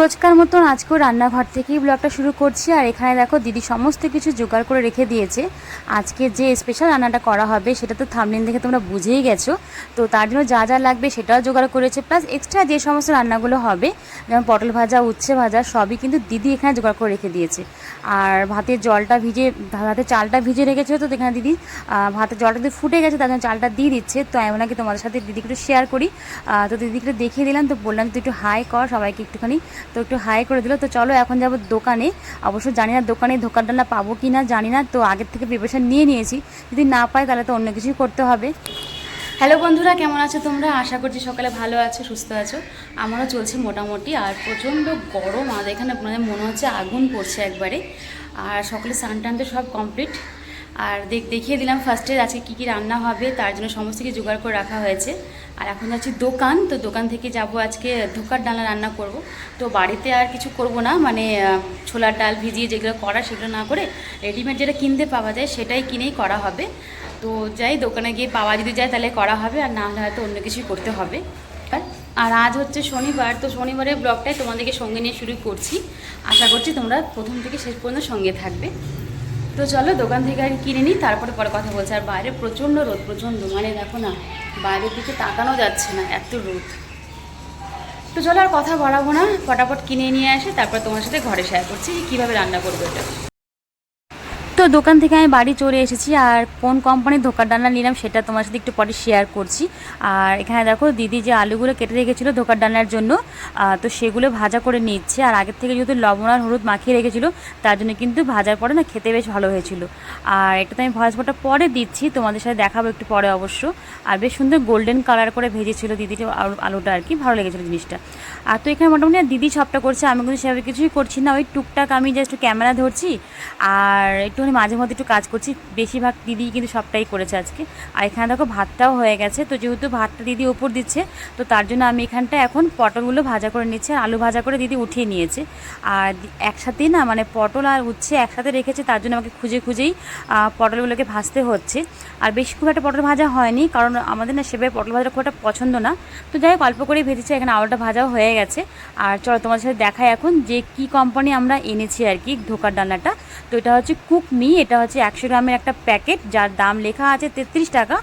রোজকার মতন আজকেও রান্নাঘর থেকেই ব্লগটা শুরু করছি। আর এখানে দেখো দিদি সমস্ত কিছু জোগাড় করে রেখে দিয়েছে। আজকে যে স্পেশাল রান্নাটা করা হবে সেটা তো থামলিন দেখে তোমরা বুঝেই গেছো। তো তার জন্য যা যা লাগবে সেটাও জোগাড় করেছে। প্লাস এক্সট্রা যে সমস্ত রান্নাগুলো হবে, যেমন পটল ভাজা, উচ্ছে ভাজা, সবই কিন্তু দিদি এখানে জোগাড় করে রেখে দিয়েছে। আর ভাতের জলটা ভিজে, ভাতের চালটা ভিজে রেখেছে তো এখানে দিদি ভাতের জলটা যদি ফুটে গেছে, তার জন্য চালটা দিয়ে দিচ্ছে। তো আমি নাকি তোমাদের সাথে দিদিকে একটু শেয়ার করি। তো দিদিকে দেখিয়ে দিলাম, তো বললাম তুই একটু হাই কর, সবাইকে একটুখানি তো একটু হাই করে দিল। তো চলো এখন যাব দোকানে। অবশ্য জানি না দোকানে ধোকার ডালনা পাবো কি না জানি না। তো আগের থেকে প্রিপারেশান নিয়ে নিয়েছি। যদি না পাই তাহলে তো অন্য কিছুই করতে হবে। হ্যালো বন্ধুরা, কেমন আছো তোমরা? আশা করছি সকালে ভালো আছো, সুস্থ আছো। আমারও চলছে মোটামুটি, আর প্রচণ্ড গরম। আর এখানে আপনাদের মনে হচ্ছে আগুন পড়ছে একবারে। আর সকালে স্নান টান তো সব কমপ্লিট আর দেখ, দেখিয়ে দিলাম ফার্স্টে আজকে কী কী রান্না হবে, তার জন্য সমস্ত কিছু জোগাড় করে রাখা হয়েছে। আর এখন যাচ্ছি দোকান, তো দোকান থেকে যাব আজকে ধোকার ডালনা রান্না করব। তো বাড়িতে আর কিছু করব না মানে ছোলার ডাল ভিজিয়ে যেগুলো করা সেগুলো না করে রেডিমেড যেটা কিনতে পাওয়া যায় সেটাই কিনেই করা হবে। তো যাই, দোকানে গিয়ে পাওয়া যদি যায় তাহলে করা হবে, আর না হলে হয়তো অন্য কিছুই করতে হবে। আর আজ হচ্ছে শনিবার, তো শনিবারের ব্লগটাই তোমাদেরকে সঙ্গে নিয়ে শুরু করছি। আশা করছি তোমরা প্রথম থেকে শেষ পর্যন্ত সঙ্গে থাকবে। তো চলো দোকান থেকে আর কিনে নিই, তারপরে পরে কথা বলছি। আর বাইরে প্রচণ্ড রোদ, প্রচণ্ড মানে দেখো না, বাইরের দিকে তাকানো যাচ্ছে না, এত রোদ। তো চলো আর কথা বাড়াবো না, ফটাফট কিনে নিয়ে আসে, তারপর তোমার সাথে ঘরে শেয়ার করছি যে কীভাবে রান্না করব এটা। তো দোকান থেকে আমি বাড়ি চলে এসেছি আর কোন কোম্পানির ধোকার ডালনা নিলাম সেটা তোমার সাথে একটু পরে শেয়ার করছি। আর এখানে দেখো দিদি যে আলুগুলো কেটে রেখেছিলো ধোকার ডান্নার জন্য তো সেগুলো ভাজা করে নিচ্ছে। আর আগের থেকে যেহেতু লবণ আর হলুদ মাখিয়ে রেখেছিলো, তার জন্য কিন্তু ভাজার পরে না খেতে বেশ ভালো হয়েছিল। আর এটা তো আমি ভয়েসপটা পরে দিচ্ছি, তোমাদের সাথে দেখাবো একটু পরে অবশ্য। আর বেশ সুন্দর গোল্ডেন কালার করে ভেজেছিল দিদিটা আলু- আলুটা আর কি, ভালো লেগেছিলো জিনিসটা। আর তো এখানে মোটামুটি দিদি সবটা করছে, আমি কিন্তু সেভাবে কিছুই করছি না। ওই টুকটাক আমি জাস্ট ক্যামেরা ধরছি, আর একটুখানি মাঝে মধ্যে একটু কাজ করছি, বেশিরভাগ দিদি কিন্তু সবটাই করেছে আজকে। আর এখানে দেখো ভাতটাও হয়ে গেছে, তো যেহেতু ভাতটা দিদি ওপর দিচ্ছে, তো তার জন্য আমি এখানটা এখন পটলগুলো ভাজা করে নিচ্ছি আলু ভাজা করে দিদি উঠিয়ে নিয়েছে। আর একসাথেই না মানে পটল আর উচ্ছে একসাথে রেখেছে, তার জন্য আমাকে খুঁজে খুঁজেই পটলগুলোকে ভাজতে হচ্ছে। আর বেশি খুব একটা পটল ভাজা হয়নি, কারণ আমাদের না সেভাবে পটল ভাজা খুব একটা পছন্দ না। তো যাই হোক, অল্প করেই ভেজেছি, এখানে আলুটা ভাজাও হয়ে গেছে। আর চলো তোমাদের সাথে দেখাই এখন যে কি কোম্পানি আমরা এনেছি আর কি, ধোকার ডালনাটা। তো এটা হচ্ছে কুক মি, এটা হচ্ছে একশো গ্রামের একটা প্যাকেট, যার দাম লেখা আছে তেত্রিশ টাকা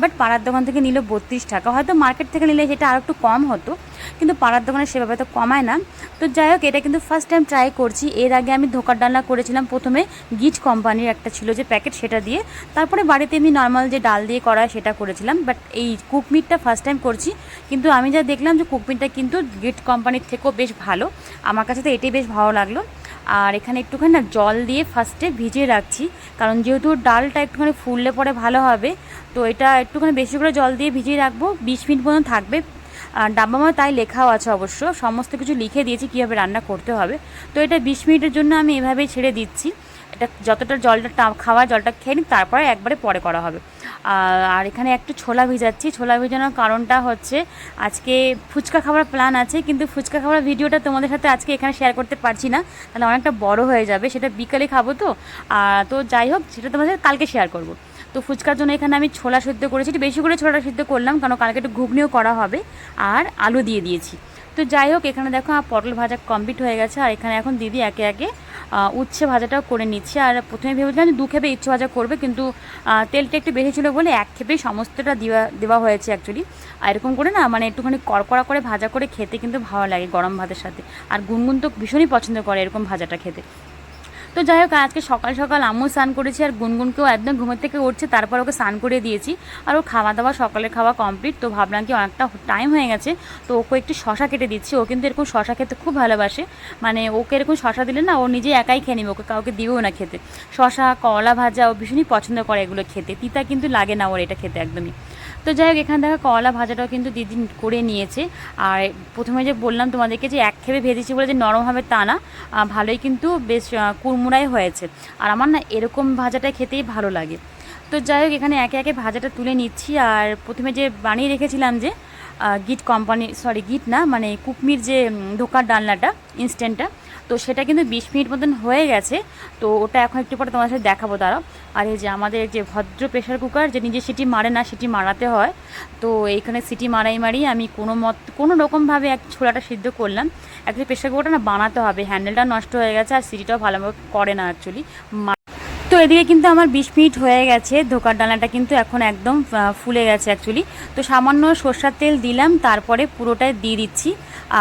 বাট পাড়ার দোকান থেকে নিল বত্রিশ টাকা। হয়তো মার্কেট থেকে নিলে সেটা আর একটু কম হতো, কিন্তু পাড়ার দোকানে সেভাবে তো কমায় না। তো যাই হোক, এটা কিন্তু ফার্স্ট টাইম ট্রাই করছি। এর আগে আমি ধোকার ডালনা করেছিলাম, প্রথমে গিট কোম্পানির একটা ছিল যে প্যাকেট, সেটা দিয়ে। তারপরে বাড়িতে এমনি নর্মাল যে ডাল দিয়ে করা সেটা করেছিলাম বাট এই কুকমিটটা ফার্স্ট টাইম করছি। কিন্তু আমি যা দেখলাম যে কুকমিটটা কিন্তু গিট কোম্পানির থেকেও বেশ ভালো। আমার কাছে তো এটাই বেশ ভালো লাগল। আর এখানে একটুখানি না জল দিয়ে ফার্স্টে ভিজিয়ে রাখছি। কারণ যেহেতু ডালটা একটুখানি ফুললে পরে ভালো হবে, তো এটা একটুখানি বেশি করে জল দিয়ে ভিজিয়ে রাখব। বিশ মিনিট পর্যন্ত থাকবে। আর ডাব্বাময় তাই লেখাও আছে অবশ্য। সমস্ত কিছু লিখে দিয়েছি কীভাবে রান্না করতে হবে। তো এটা বিশ মিনিটের জন্য আমি এভাবেই ছেড়ে দিচ্ছি। এটা যতটা জলটা খাওয়া জলটা খেয়ে নিই তারপরে একবারে পরে করা হবে। আর এখানে একটু ছোলা ভিজাচ্ছি। ছোলা ভিজানোর কারণটা হচ্ছে আজকে ফুচকা খাওয়ার প্ল্যান আছে, কিন্তু ফুচকা খাওয়ার ভিডিওটা তোমাদের সাথে আজকে এখানে শেয়ার করতে পারছি না। তাহলে অনেকটা বড় হয়ে যাবে, সেটা বিকালে খাব তো। তো যাই হোক, সেটা তোমাদের কালকে শেয়ার করব। তো ফুচকার জন্য এখানে আমি ছোলা সিদ্ধ করেছি, একটু বেশি করে ছোলাটা সিদ্ধ করলাম, কারণ কালকে একটু ঘুগনিও করা হবে। আর আলু দিয়ে দিয়েছি। তো যাই হোক, এখানে দেখো আমার পটল ভাজা কমপ্লিট হয়ে গেছে। আর এখানে এখন দিদি একে একে উচ্ছে ভাজাটাও করে নিচ্ছে। আর প্রথমে ভেবেছিলাম যে দু খেপে ইচ্ছে ভাজা করবে, কিন্তু তেলটা একটু বেশি ছিল বলে এক খেপেই সমস্তটা দেওয়া দেওয়া হয়েছে অ্যাকচুয়ালি আর এরকম করে না মানে একটুখানি কড়কড়া করে ভাজা করে খেতে কিন্তু ভালো লাগে গরম ভাতের সাথে। আর গুনগুন তো ভীষণই পছন্দ করে এরকম ভাজাটা খেতে। তো যাই হোক, আজকে সকাল সকাল আমিও স্নান করেছি আর গুনগুনকেও একদম ঘুমের থেকে উঠছে, তারপর ওকে স্নান করে দিয়েছি। আর ও খাওয়া দাওয়া সকালে খাওয়া কমপ্লিট তো ভাবলাম কি অনেকটা টাইম হয়ে গেছে, তো ওকে একটু শশা কেটে দিচ্ছি। ও কিন্তু এরকম শশা খেতে খুব ভালোবাসে মানে ওকে এরকম শশা দিলে না ও নিজে একাই খেয়ে নেবে, ওকে কাউকে দিবেও না খেতে। শশা কলা ভাজা ও ভীষণই পছন্দ করে এগুলো খেতে, তিতা কিন্তু লাগে না ওর এটা খেতে একদমই। তো যাই হোক, এখানে দেখা কলা ভাজাটাও কিন্তু দিদি করে নিয়েছে। আর প্রথমে যে বললাম তোমাদেরকে যে এক খেপে ভেজেছি বলে যে নরম হবে তা না ভালোই কিন্তু বেশ কুড়মুড়াই হয়েছে। আর আমার না এরকম ভাজাটা খেতেই ভালো লাগে। তো যাই হোক, এখানে একে একে ভাজাটা তুলে নিচ্ছি। আর প্রথমে যে বানিয়ে রেখেছিলাম যে গিট কোম্পানি সরি গিট না মানে কুকমির যে ধোকার ডালনাটা ইনস্ট্যান্টটা তো সেটা কিন্তু বিশ মিনিট মতন হয়ে গেছে। তো ওটা এখন একটু পরে তোমার সাথে দেখাবো তারা আর এই যে আমাদের যে ভদ্র প্রেশার কুকার যে নিজে সিটি মারে না, সিটি মারাতে হয়, তো এইখানে সিটি মারাই মারি আমি কোনো মত, কোনো রকমভাবে এক ছোলাটা সিদ্ধ করলাম। অ্যাকচুয়ালি প্রেশার কুকারটা না বানাতে হবে হ্যান্ডেলটা নষ্ট হয়ে গেছে আর সিটিটাও ভালোভাবে করে না অ্যাকচুয়ালি তো এদিকে কিন্তু আমার বিশ মিনিট হয়ে গেছে, ধোকার ডালাটা কিন্তু এখন একদম ফুলে গেছে অ্যাকচুয়ালি তো সামান্য সর্ষার তেল দিলাম, তারপরে পুরোটাই দিয়ে দিচ্ছি।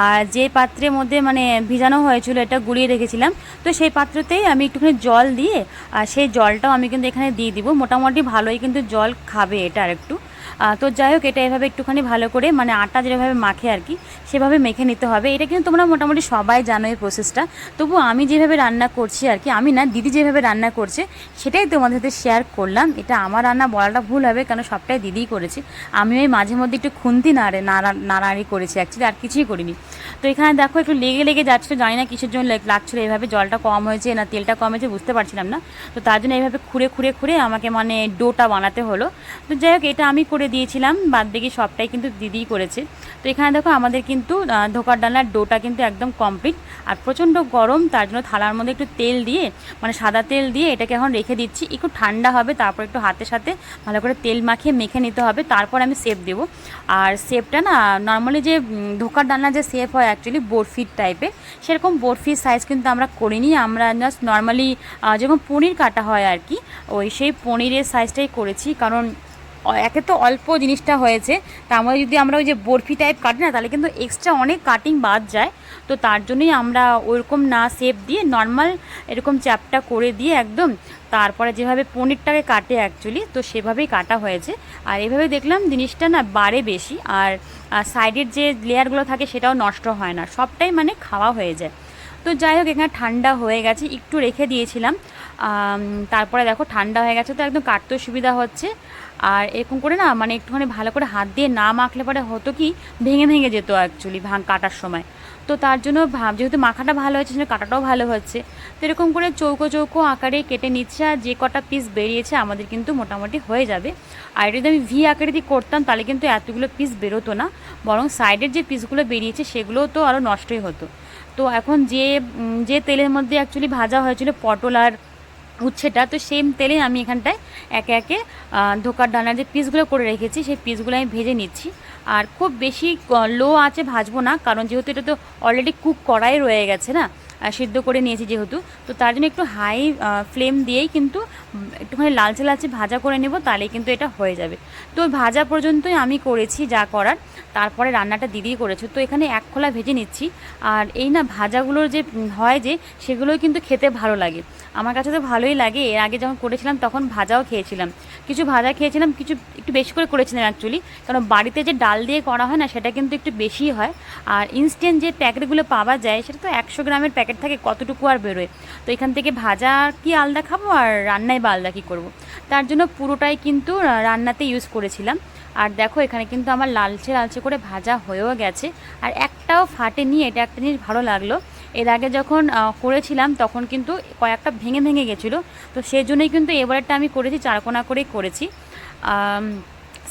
আর যে পাত্রের মধ্যে মানে ভিজানো হয়েছিল এটা গুড়িয়ে রেখেছিলাম। তো সেই পাত্রতেই আমি একটুখানি জল দিয়ে, আর সেই জলটাও আমি কিন্তু এখানে দিয়ে দিব। মোটামুটি ভালোই কিন্তু জল খাবে এটা আর একটু তো যাই হোক, এটা এভাবে একটুখানি ভালো করে মানে আটা যেভাবে মাখে আর কি, সেভাবে মেখে নিতে হবে। এটা কিন্তু তোমরা মোটামুটি সবাই জানো এই প্রসেসটা তবু আমি যেভাবে রান্না করছি আর কি, আমি না, দিদি যেভাবে রান্না করছে, সেটাই তোমাদের সাথে শেয়ার করলাম। এটা আমার রান্না বলাটা ভুল হবে, কেন সবটাই দিদিই করেছে। আমি ওই মাঝে মধ্যে একটু খুন্তি নাড়ে, নাড়া, নাড়াড়ি করেছি অ্যাকচুয়ালি আর কিছুই করিনি। তো এখানে দেখো, একটু লেগে লেগে যাচ্ছিল, জানি না কিসের জন্য লেগ- লাগছিল। এইভাবে জলটা কম হয়েছে, না তেলটা কম হয়েছে, বুঝতে পারছিলাম না। তো তার জন্য এইভাবে খুঁড়ে খুঁড়ে খুঁড়ে আমাকে মানে ডোটা বানাতে হলো। তো যাই হোক, এটা আমি করে দিয়েছিলাম, বাদ বাকি সবটাই কিন্তু দিদিই করেছে। তো এখানে দেখো আমাদের কিন্তু ধোকার ডালনার ডোটা কিন্তু একদম কমপ্লিট আর প্রচণ্ড গরম, তার জন্য থালার মধ্যে একটু তেল দিয়ে মানে সাদা তেল দিয়ে এটাকে এখন রেখে দিচ্ছি। একটু ঠান্ডা হবে, তারপর একটু হাতে সাথে ভালো করে তেল মাখিয়ে মেখে নিতে হবে, তারপর আমি সেপ দেবো। আর সেপটা না নর্মালি যে ধোকার ডালনা যে সেপ হয় অ্যাকচুয়ালি বরফির টাইপের সেরকম বরফির সাইজ কিন্তু আমরা করিনি। আমরা জাস্ট নর্মালি যেরকম পনির কাটা হয় আর কি, ওই সেই পনিরের সাইজটাই করেছি। কারণ একে তো অল্প জিনিসটা হয়েছে। তার মধ্যে যদি আমরা ওই যে বরফি টাইপ কাটি না, তাহলে কিন্তু এক্সট্রা অনেক কাটিং বাদ যায়। তো তার জন্যই আমরা ওইরকম না শেপ দিয়ে নর্মাল এরকম চ্যাপটা করে দিয়ে একদম তারপরে যেভাবে পনিরটাকে কাটে অ্যাকচুয়ালি তো সেভাবেই কাটা হয়েছে। আর এভাবে দেখলাম জিনিসটা না বাড়ে বেশি, আর সাইডের যে লেয়ারগুলো থাকে সেটাও নষ্ট হয় না, সবটাই মানে খাওয়া হয়ে যায়। তো যাই হোক, এখানে ঠান্ডা হয়ে গেছে, একটু রেখে দিয়েছিলাম। তারপরে দেখো ঠান্ডা হয়ে গেছে, তো একদম কাটতেও সুবিধা হচ্ছে। আর এরকম করে না মানে একটুখানি ভালো করে হাত দিয়ে না মাখলে পরে হতো কি, ভেঙে ভেঙে যেত অ্যাকচুয়ালি ভাঙ কাটার সময়। তো তার জন্য ভাব, যেহেতু মাখাটা ভালো হয়েছে, সেজন্য কাটাটাও ভালো হচ্ছে। তো এরকম করে চৌকো চৌকো আকারে কেটে নিচ্ছে আর যে কটা পিস বেরিয়েছে, আমাদের কিন্তু মোটামুটি হয়ে যাবে। আর যদি আমি ভি আকৃতি করতাম, তাহলে কিন্তু এতগুলো পিস বেরোতো না। বরং সাইডের যে পিসগুলো বেরিয়েছে সেগুলোও তো আরও নষ্টই হতো। তো এখন যে যে তেলের মধ্যে অ্যাকচুয়ালি ভাজা হয়েছিল পটল আর উচ্ছেটা তো সেম তেলে আমি এখানটায় একে একে ধোকার ডানার যে পিসগুলো করে রেখেছি, সেই পিসগুলো আমি ভেজে নিচ্ছি। আর খুব বেশি লো আছে ভাজবো না, কারণ যেহেতু এটা তো অলরেডি কুক করাই রয়ে গেছে না সিদ্ধ করে নিয়েছি যেহেতু। তো তার জন্য একটু হাই ফ্লেম দিয়েই কিন্তু একটুখানি লালচে লালচে ভাজা করে নেব, তাহলেই কিন্তু এটা হয়ে যাবে। তো ভাজা পর্যন্তই আমি করেছি যা করার, তারপরে রান্নাটা দিদিই করেছে। তো এখানে এক খোলা ভেজে নিচ্ছি। আর এই না ভাজাগুলোর যে হয় যে, সেগুলোই কিন্তু খেতে ভালো লাগে। আমার কাছে তো ভালোই লাগে। এর আগে যখন করেছিলাম, তখন ভাজাও খেয়েছিলাম। কিছু ভাজা খেয়েছিলাম, কিছু, একটু বেশি করে করেছিলাম অ্যাকচুয়ালি কারণ বাড়িতে যে ডাল দিয়ে করা হয় না, সেটা কিন্তু একটু বেশি হয়। আর ইনস্ট্যান্ট যে প্যাকেটগুলো পাওয়া যায়, সেটা তো একশো গ্রামের প্যাকেট থাকে কতটুকু আর বেরোয়? তো এখান থেকে ভাজা কি আলাদা খাব আর রান্নায় বা আলাদা কী করব? তার জন্য পুরোটাই কিন্তু রান্নাতে ইউজ করেছিলাম। আর দেখো এখানে কিন্তু আমার লালচে লালচে করে ভাজা হয়েও গেছে। আর একটাও ফাটেনি, এটা একটা জিনিস ভালো লাগল। এর আগে যখন করেছিলাম তখন কিন্তু কয়েকটা ভেঙে ভেঙে গেছিল। তো সেই জন্যই কিন্তু এবারটা আমি করেছি, চারকোনা করেই করেছি।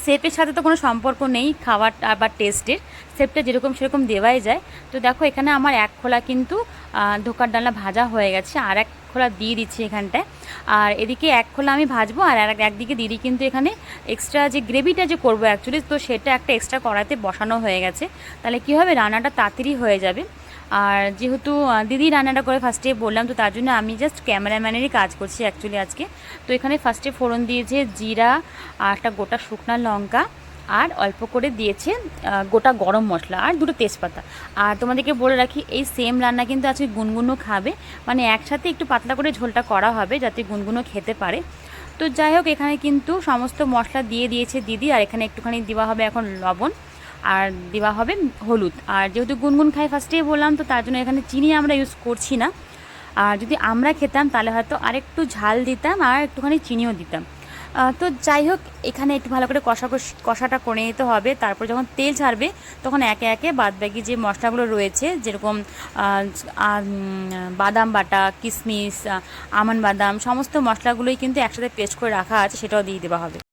সেপের সাথে তো কোনো সম্পর্ক নেই খাবার বা টেস্টের। সেপটা যেরকম সেরকম দেওয়াই যায়। তো দেখো এখানে আমার এক খোলা কিন্তু ধোকার ডালনা ভাজা হয়ে গেছে। আর এক খোলা দিয়ে দিচ্ছি এখানটায়। আর এদিকে এক খোলা আমি ভাজবো আর আর একদিকে দিদি কিন্তু এখানে এক্সট্রা যে গ্রেভিটা যে করব অ্যাকচুয়ালি তো সেটা একটা এক্সট্রা কড়াতে বসানো হয়ে গেছে। তাহলে কি হবে? রান্নাটা তাড়াতাড়ি হয়ে যাবে। আর যেহেতু দিদি রান্নাটা করে ফার্স্টে বললাম, তো তার জন্য আমি জাস্ট ক্যামেরাম্যানেরই কাজ করছি অ্যাকচুয়ালি আজকে। তো এখানে ফার্স্টে ফোড়ন দিয়েছে জিরা, আর একটা গোটা শুকনা লঙ্কা, আর অল্প করে দিয়েছে গোটা গরম মশলা, আর দুটো তেজপাতা। আর তোমাদেরকে বলে রাখি, এই সেম রান্না কিন্তু আজকে গুনগুনো খাবে। মানে একসাথে একটু পাতলা করে ঝোলটা করা হবে যাতে গুনগুনো খেতে পারে। তো যাই হোক, এখানে কিন্তু সমস্ত মশলা দিয়ে দিয়েছে দিদি, আর এখানে একটুখানি দেওয়া হবে এখন লবণ। আর দেওয়া হবে হলুদ। আর যেহেতু গুনগুন খাই ফার্স্টেই বললাম, তো তার জন্য এখানে চিনি আমরা ইউজ করছি না। আর যদি আমরা খেতাম, তাহলে হয়তো আরেকটু ঝাল দিতাম আর একটুখানি চিনিও দিতাম। তো যাই হোক, এখানে একটু ভালো করে কষা কষ- কষাটা করে নিতে হবে। তারপর যখন তেল ছাড়বে, তখন একে একে বাদবাকি যে মশলাগুলো রয়েছে, যেরকম বাদাম বাটা কিশমিশ আমন বাদাম, সমস্ত মশলাগুলোই কিন্তু একসাথে পেস্ট করে রাখা আছে, সেটাও দিয়ে দেওয়া হবে।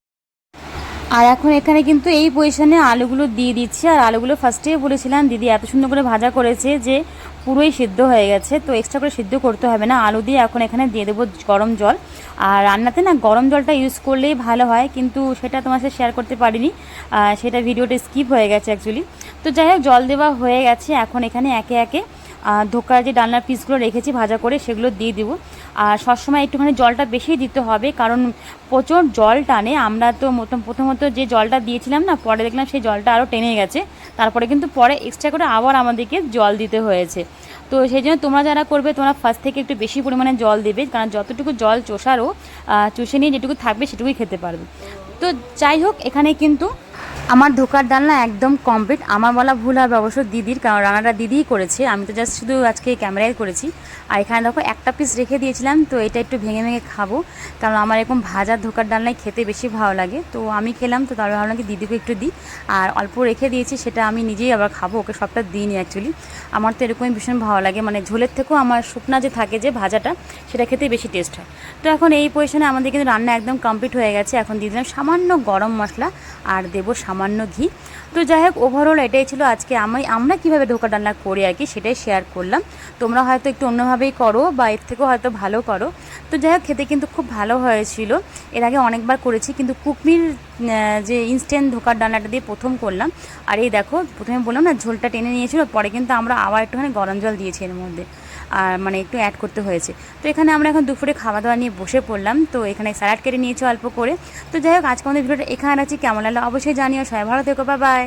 আর এখন এখানে কিন্তু এই পজিশনে আলুগুলো দিয়ে দিচ্ছি। আর আলুগুলো ফার্স্টেই বলেছিলাম, দিদি, এত সুন্দর করে ভাজা করেছে যে পুরোই সিদ্ধ হয়ে গেছে, তো এক্সট্রা করে সিদ্ধ করতে হবে না। আলু দিয়ে এখন এখানে দিয়ে দেবো গরম জল। আর রান্নাতে না গরম জলটা ইউজ করলেই ভালো হয়, কিন্তু সেটা তোমার সাথে শেয়ার করতে পারিনি। সেটা ভিডিওটা স্কিপ হয়ে গেছে অ্যাকচুয়ালি তো যাই হোক, জল দেওয়া হয়ে গেছে। এখন এখানে একে একে ধোকার যে ডালনার পিসগুলো রেখেছি ভাজা করে, সেগুলো দিয়ে দিব। আর সবসময় একটুখানি জলটা বেশি দিতে হবে, কারণ প্রচুর জল টানে। আমরা তো প্রথমত যে জলটা দিয়েছিলাম না, পরে দেখলাম সেই জলটা আরও টেনে গেছে। তারপরে কিন্তু পরে এক্সট্রা করে আবার আমাদেরকে জল দিতে হয়েছে। তো সেই জন্য তোমরা যারা করবে, তোমরা ফার্স্ট থেকে একটু বেশি পরিমাণে জল দেবে, কারণ যতটুকু জল চষারও চষে নিয়ে যেটুকু থাকবে সেটুকুই খেতে পারবে। তো যাই হোক, এখানে কিন্তু আমার ধোকার ডালনা একদম কমপ্লিট আমার বলা ভুল হবে অবশ্য দিদির, কারণ রান্নাটা দিদিই করেছে। আমি তো জাস্ট শুধু আজকে ক্যামেরায় করেছি। আর এখানে দেখো একটা পিস রেখে দিয়েছিলাম, তো এটা একটু ভেঙে ভেঙে খাব। কারণ আমার এরকম ভাজা ধোকার ডালনায় খেতে বেশি ভালো লাগে। তো আমি খেলাম, তো তারপরে ভাবলাম কি দিদিকে একটু দিই। আর অল্প রেখে দিয়েছি, সেটা আমি নিজেই আবার খাব, ওকে সবটা দিই দিইনি অ্যাকচুয়ালি আমার তো এরকমই ভীষণ ভালো লাগে। মানে ঝোলের থেকেও আমার শুকনা যে থাকে যে ভাজাটা, সেটা খেতে বেশি টেস্ট হয়। তো এখন এই পজিশনে আমাদের কিন্তু রান্না একদম কমপ্লিট হয়ে গেছে। এখন দিয়ে দিলাম সামান্য গরম মশলা, আর দেবো সামান্য ঘি। তো যাই হোক ওভারঅল এটাই ছিল আজকে আমি আমরা কীভাবে ঢোকা ডান্না করি আর কি, সেটাই শেয়ার করলাম। তোমরা হয়তো একটু অন্যভাবেই করো বা এর থেকেও হয়তো ভালো করো। তো যাই হোক খেতে কিন্তু খুব ভালো হয়েছিল। এর আগে অনেকবার করেছি, কিন্তু কুকমির যে ইনস্ট্যান্ট ধোকার ডান্নাটা দিয়ে প্রথম করলাম, আর এই দেখো, প্রথমে বললাম না, ঝোলটা টেনে নিয়েছিল, পরে কিন্তু আমরা আবার একটুখানি গরম জল দিয়েছি এর মধ্যে। মানে একটু অ্যাড করতে হয়েছে। তো এখানে আমরা এখন দুপুরে খাওয়া দাওয়া নিয়ে বসে পড়লাম। তো এখানে স্যালাড কেটে নিয়েছি অল্প করে। তো যাই হোক, আজকে আমাদের ভিডিওটা এখানে আছি কেমন লাগল অবশ্যই জানিও। সবাই ভালো থেকো বা বাই